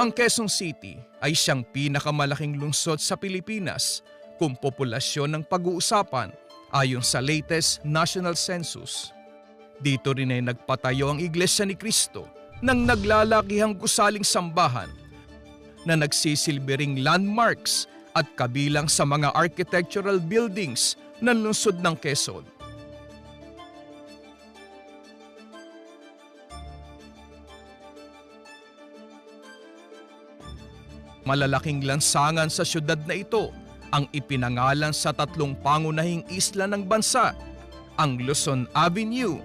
Ang Quezon City ay siyang pinakamalaking lungsod sa Pilipinas kung populasyon ng pag-uusapan ayon sa latest national census. Dito rin ay nagpatayo ang Iglesia ni Cristo ng naglalakihang gusaling sambahan na nagsisilbering landmarks at kabilang sa mga architectural buildings ng lungsod ng Quezon. Malalaking lansangan sa syudad na ito ang ipinangalan sa tatlong pangunahing isla ng bansa, ang Luzon Avenue,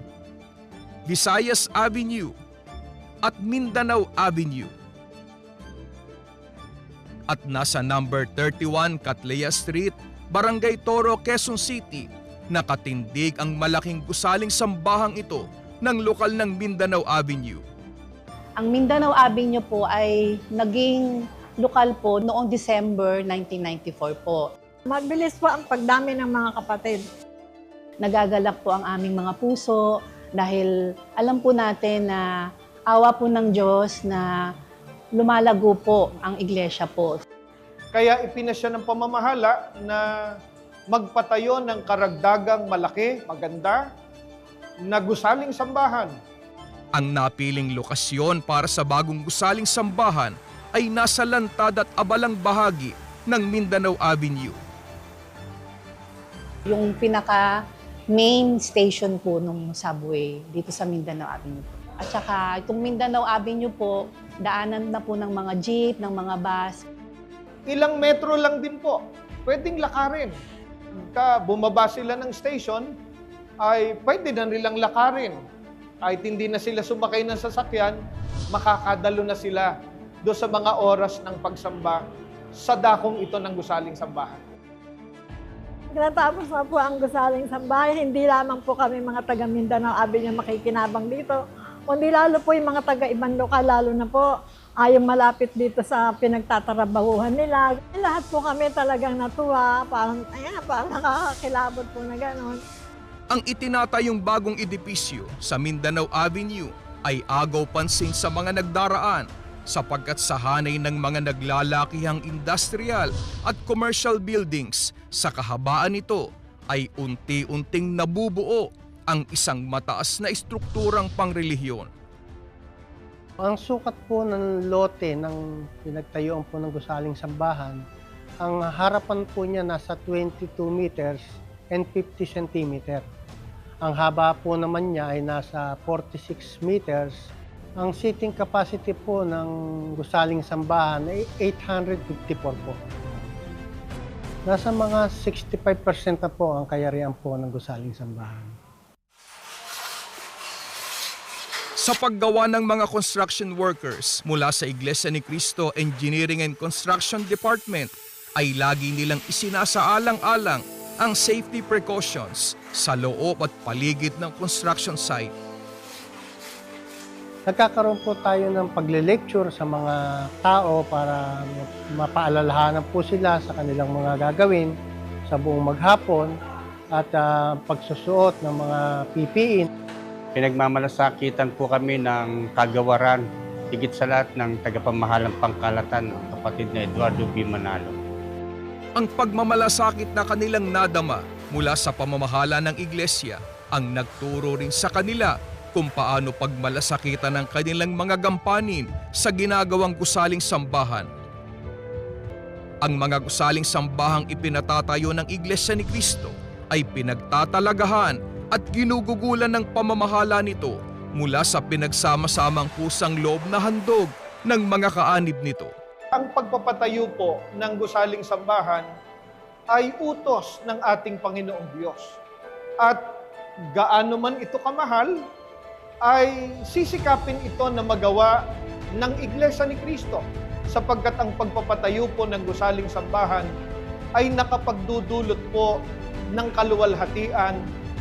Visayas Avenue at Mindanao Avenue. At nasa number 31 Catlea Street, Barangay Toro, Quezon City, nakatindig ang malaking gusaling sambahang ito ng lokal ng Mindanao Avenue. Ang Mindanao Avenue po ay naging lokal po noong December 1994 po. Mabilis po ang pagdami ng mga kapatid. Nagagalak po ang aming mga puso dahil alam po natin na awa po ng Diyos na lumalago po ang iglesia po. Kaya ipinasya ng pamamahala na magpatayo ng karagdagang malaki, maganda, na gusaling sambahan. Ang napiling lokasyon para sa bagong gusaling sambahan ay nasa lantad at abalang bahagi ng Mindanao Avenue. Yung pinaka main station po nung subway dito sa Mindanao Avenue. At saka itong Mindanao Avenue po, daanan na po ng mga jeep, ng mga bus. Ilang metro lang din po, pwedeng lakarin. Pagka bumaba sila ng station, ay pwede na nilang lakarin. Kahit hindi na sila sumakay ng sasakyan, makakadalo na sila do sa mga oras ng pagsamba sa dakong ito ng gusaling sambahan. Natapos na po ang gusaling sambahay, hindi lamang po kami mga taga Mindanao Avenue makikinabang dito, kundi lalo po yung mga taga ibang lokal, lalo na po ayaw malapit dito sa pinagtatrabahuhan nila. Lahat po kami talagang natuwa, parang, ayan, parang nakakakilabot po na gano'n. Ang itinatayong bagong edipisyo sa Mindanao Avenue ay agaw pansin sa mga nagdaraan sapagkat sa hanay ng mga naglalakihang industrial at commercial buildings sa kahabaan nito ay unti-unting nabubuo ang isang mataas na estrukturang pangrelihiyon. Ang sukat po ng lote ng pinagtayuan po ng gusaling sambahan, ang harapan po niya nasa 22 meters and 50 centimeter. Ang haba po naman niya ay nasa 46 meters. Ang seating capacity po ng gusaling sambahan ay 854 po. Nasa mga 65% na po ang kayarian po ng gusaling sambahan. Sa paggawa ng mga construction workers mula sa Iglesia ni Cristo Engineering and Construction Department ay lagi nilang isinasaalang-alang ang safety precautions sa loob at paligid ng construction site. Nagkakaroon po tayo ng pagle-lecture sa mga tao para mapaalalahanan po sila sa kanilang mga gagawin sa buong maghapon at ah, pagsusuot ng mga PPE. Pinagmamalasakitan po kami ng kagawaran, higit sa lahat ng tagapamahalang pangkalatan, ang kapatid na Eduardo B. Manalo. Ang pagmamalasakit na kanilang nadama mula sa pamamahala ng iglesia ang nagturo rin sa kanila kung paano pagmalasakitan ng kanilang mga gampanin sa ginagawang gusaling sambahan. Ang mga gusaling sambahang ipinatatayo ng Iglesia ni Cristo ay pinagtatalagahan at ginugugulan ng pamamahala nito mula sa pinagsama-samang kusang loob na handog ng mga kaanib nito. Ang pagpapatayo po ng gusaling sambahan ay utos ng ating Panginoong Diyos. At gaano man ito kamahal, ay sisikapin ito na magawa ng Iglesia ni Cristo sapagkat ang pagpapatayo po ng gusaling sambahan ay nakapagdudulot po ng kaluwalhatian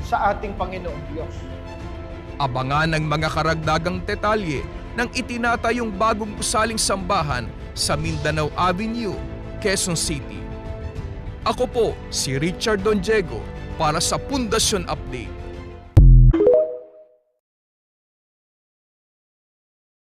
sa ating Panginoong Diyos. Abangan ang mga karagdagang detalye ng itinatayong bagong gusaling sambahan sa Mindanao Avenue, Quezon City. Ako po si Richard Don Diego para sa Pundasyon Update.